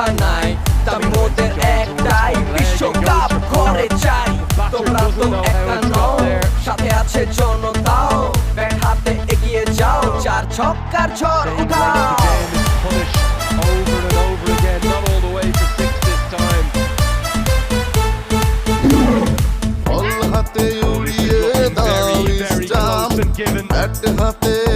কথা নাই মোদের একটাই বিশ্বকাপ করে চাই। তোমরা তো নও সাথে আছে জনতাও। ব্যাট হাতে এগিয়ে যাও চার ছক্কার ঝড় উঠাও। Given. The